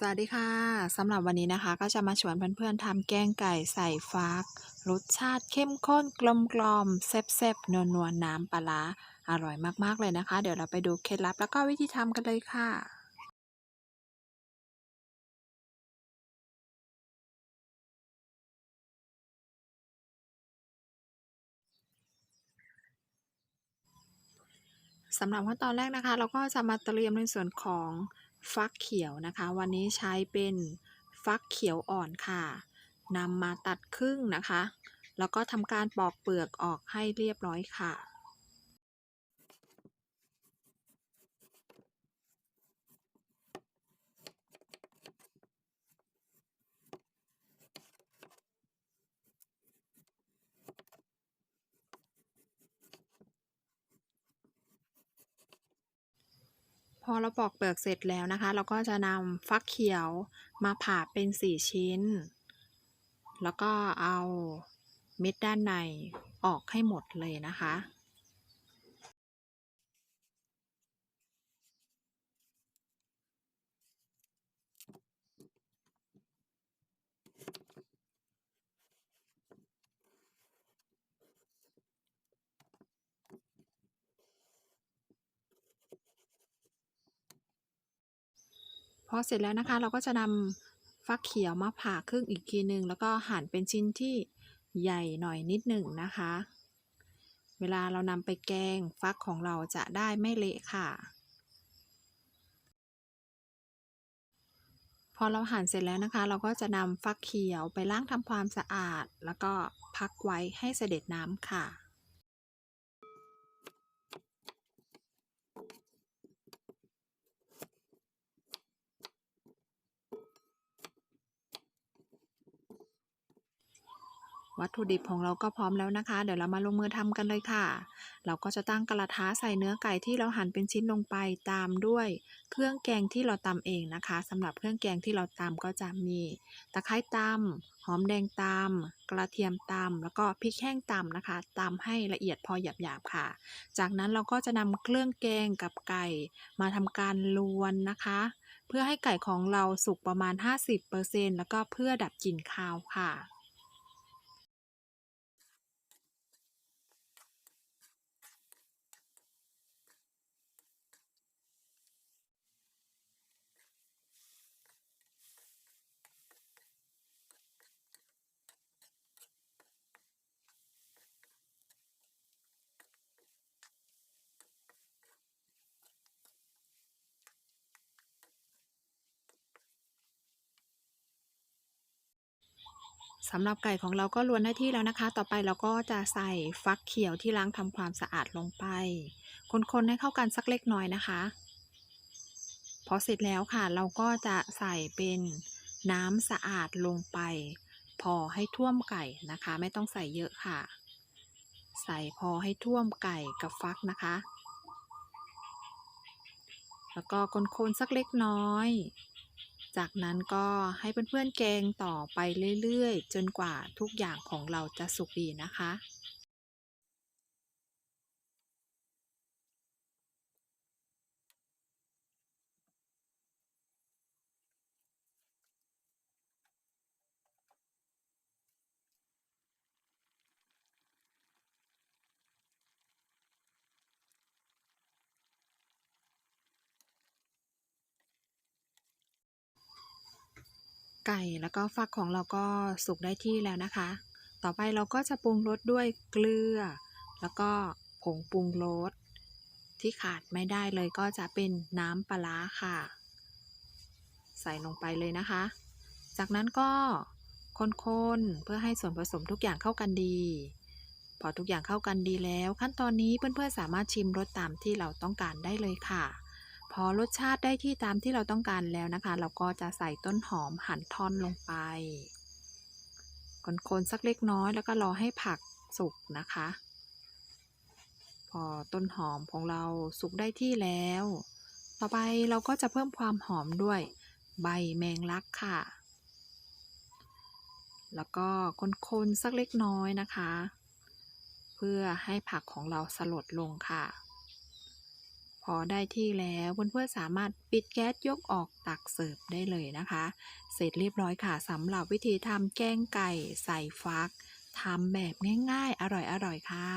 สวัสดีค่ะสำหรับวันนี้นะคะ ก็จะมาชวนเพื่อนๆทำแกงไก่ใส่ฟักรสชาติเข้มข้นกลมกลอมแซ่บๆนัวๆน้ำปลาร้าอร่อยมากๆเลยนะคะ เดี๋ยวเราไปดูเคล็ดลับแล้วก็วิธีทำกันเลยค่ะสำหรับขั้นตอนแรกนะคะ เราก็จะมาเตรียมในส่วนของ ฟักเขียวนะคะ วันนี้ใช้เป็นฟักเขียวอ่อนค่ะนำมาตัดครึ่งนะคะ แล้วก็ทำการปอกเปลือกออกให้เรียบร้อยค่ะ อเราปอกเปลือกเสร็จแล้วนะคะ เราก็จะนำฟักเขียวมาผ่าเป็น 4 ชิ้น แล้วก็เอาเม็ดด้านในออกให้หมดเลยนะคะ พอเสร็จแล้วนะคะเราก็จะนำฟักเขียวมาผ่าครึ่งอีกทีหนึ่งแล้วก็หั่นเป็นชิ้นที่ใหญ่หน่อยนิดหนึ่งนะคะ เวลาเรานำไปแกงฟักของเราจะได้ไม่เละค่ะ พอเราหั่นเสร็จแล้วนะคะ เราก็จะนำฟักเขียวไปล้างทำความสะอาด แล้วก็พักไว้ให้เสด็จน้ำค่ะ วัตถุดิบของเราก็พร้อมแล้วนะคะ เดี๋ยวเรามาลงมือทำกันเลยค่ะ เราก็จะตั้งกระทะใส่เนื้อไก่ที่เราหั่นเป็นชิ้นลงไปตามด้วย เครื่องแกงที่เราตำเองนะคะสำหรับเครื่องแกงที่เราตำก็จะมีตะไคร้ตำหอมแดงตำกระเทียมตำแล้วก็พริกแห้งตำนะคะตำให้ละเอียดพอหยาบๆค่ะ จากนั้นเราก็จะนำเครื่องแกงกับไก่มาทำการลวนนะคะ เพื่อให้ไก่ของเราสุกประมาณ 50%แล้วก็เพื่อดับกลิ่นคาวค่ะ สำหรับไก่ของเราก็ลวนได้ที่แล้วนะคะ ต่อไปเราก็จะใส่ฟักเขียวที่ล้างทำความสะอาดลงไป คนๆให้เข้ากันสักเล็กน้อยนะคะ พอเสร็จแล้วค่ะ เราก็จะใส่เป็นน้ำสะอาดลงไป พอให้ท่วมไก่นะคะ ไม่ต้องใส่เยอะค่ะ ใส่พอให้ท่วมไก่กับฟักนะคะ แล้วก็คนๆสักเล็กน้อย จากนั้นก็ให้เพื่อนๆแกงต่อไปเรื่อยๆ จนกว่าทุกอย่างของเราจะสุกดีนะคะ ไก่แล้วก็ฟักของเราก็สุกได้ที่แล้วนะคะ ต่อไปเราก็จะปรุงรสด้วยเกลือ แล้วก็ผงปรุงรสที่ขาดไม่ได้เลยก็จะเป็นน้ำปลาค่ะ ใส่ลงไปเลยนะคะ จากนั้นก็คนๆเพื่อให้ส่วนผสมทุกอย่างเข้ากันดี พอทุกอย่างเข้ากันดีแล้ว ขั้นตอนนี้เพื่อนๆสามารถชิมรสตามที่เราต้องการได้เลยค่ะ พอรสชาติได้ที่ตามที่เราต้องการแล้วนะคะ เราก็จะใส่ต้นหอมหั่นท่อนลงไปคนๆสักเล็กน้อยแล้วก็รอให้ผักสุกนะคะ พอต้นหอมของเราสุกได้ที่แล้ว ต่อไปเราก็จะเพิ่มความหอมด้วยใบแมงลักค่ะ แล้วก็คนๆสักเล็กน้อยนะคะ เพื่อให้ผักของเราสลดลงค่ะ อได้ที่แล้วเพื่อนๆสามารถปิดแก๊สยกออกตักเสิร์ฟได้เลยนะคะ เสร็จเรียบร้อยค่ะสำหรับวิธีทำแกงไก่ใส่ฟักทำแบบง่ายๆ อร่อยๆ ค่ะ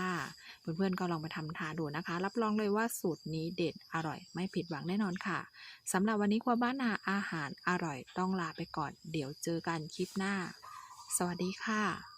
เพื่อนๆ ก็ลองไปทำทานดูนะคะ รับรองเลยว่าสูตรนี้เด็ดอร่อย ไม่ผิดหวังแน่นอนค่ะสำหรับวันนี้ครัวบ้านนาอาหารอร่อยต้องลาไปก่อน เดี๋ยวเจอกันคลิปหน้า สวัสดีค่ะ